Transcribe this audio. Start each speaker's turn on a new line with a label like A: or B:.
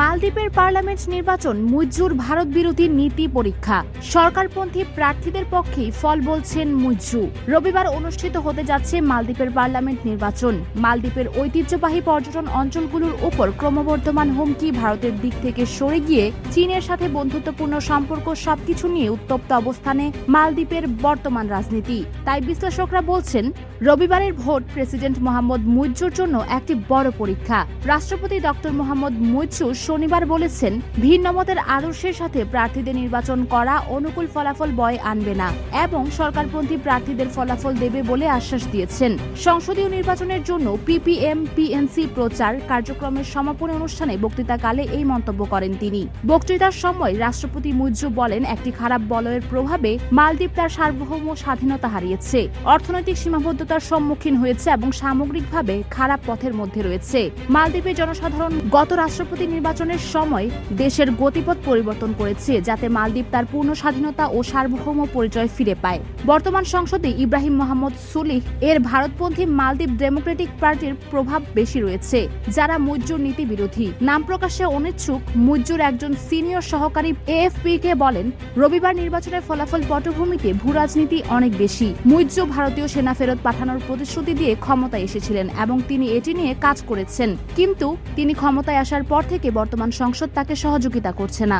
A: মালদ্বীপের পার্লামেন্ট নির্বাচন মুইজ্জুর ভারত বিরোধী নীতি পরীক্ষা। সরকারপন্থী প্রার্থীদের পক্ষেই ফল বলছেন মুইজ্জু রবিবার অনুষ্ঠিত হতে যাচ্ছে মালদ্বীপের পার্লামেন্ট নির্বাচন। মালদ্বীপের ঐতিহ্যবাহী পর্যটন অঞ্চলগুলোর উপর ক্রমবর্ধমান হুমকি ভারতের দিক থেকে সরে গিয়ে চীনের সাথে বন্ধুত্বপূর্ণ সম্পর্ক সবকিছু নিয়ে উত্তপ্ত অবস্থানে মালদ্বীপের বর্তমান রাজনীতি। তাই বিশ্লেষকরা বলছেন, রবিবারের ভোট প্রেসিডেন্ট মোহাম্মদ মুইজ্জুর জন্য একটি বড় পরীক্ষা। রাষ্ট্রপতি ডক্টর মোহাম্মদ মুইজ্জু শনিবার বলেছেন ভিন্নমতের আদর্শের সাথে প্রার্থীদের নির্বাচন করা অনুকূল ফলাফল বয় আনবে না এবং সরকারপন্থী প্রার্থীদের ফলাফল দেবে বলে আশ্বাস দিয়েছেন। সংসদীয় নির্বাচনের জন্য পিপিএম, পিএনসি প্রচার কার্যক্রমের সমাপনী অনুষ্ঠানে বক্তৃতাকালে এই মন্তব্য করেন তিনি। বক্তৃতার সময় রাষ্ট্রপতি মুইজ্জু বলেন, একটি খারাপ বলয়ের প্রভাবে মালদ্বীপ তার সার্বভৌম স্বাধীনতা হারিয়েছে। অর্থনৈতিক সীমাবদ্ধতার সম্মুখীন হয়েছে এবং সামগ্রিকভাবে খারাপ পথের মধ্যে রয়েছে। মালদ্বীপের জনসাধারণ গত রাষ্ট্রপতি নির্বাচনের সময় দেশের গতিপথ পরিবর্তন করেছে, যাতে মালদ্বীপ তার পূর্ণ স্বাধীনতা ও সার্বভৌম পরিচয় ফিরে পায়। বর্তমান সংসদে ইব্রাহিম মোহাম্মদ সুলিহ এর ভারতপন্থী মালদ্বীপ ডেমোক্রেটিক পার্টির প্রভাব বেশি রয়েছে, যারা মুজ্জুর নীতি বিরোধী নাম প্রকাশে অনিচ্ছুক, মুজ্জুর একজন সিনিয়র সহকারী এএফপি কে বলেন, রবিবার নির্বাচনের ফলাফল পটভূমিতে ভূ রাজনীতি অনেক বেশি। মুইজ্জু ভারতীয় সেনা ফেরত পাঠানোর প্রতিশ্রুতি দিয়ে ক্ষমতায় এসেছিলেন এবং তিনি এটি নিয়ে কাজ করেছেন। কিন্তু তিনি ক্ষমতায় আসার পর থেকে বর্তমান সংসদ তাকে সহযোগিতা করছে না।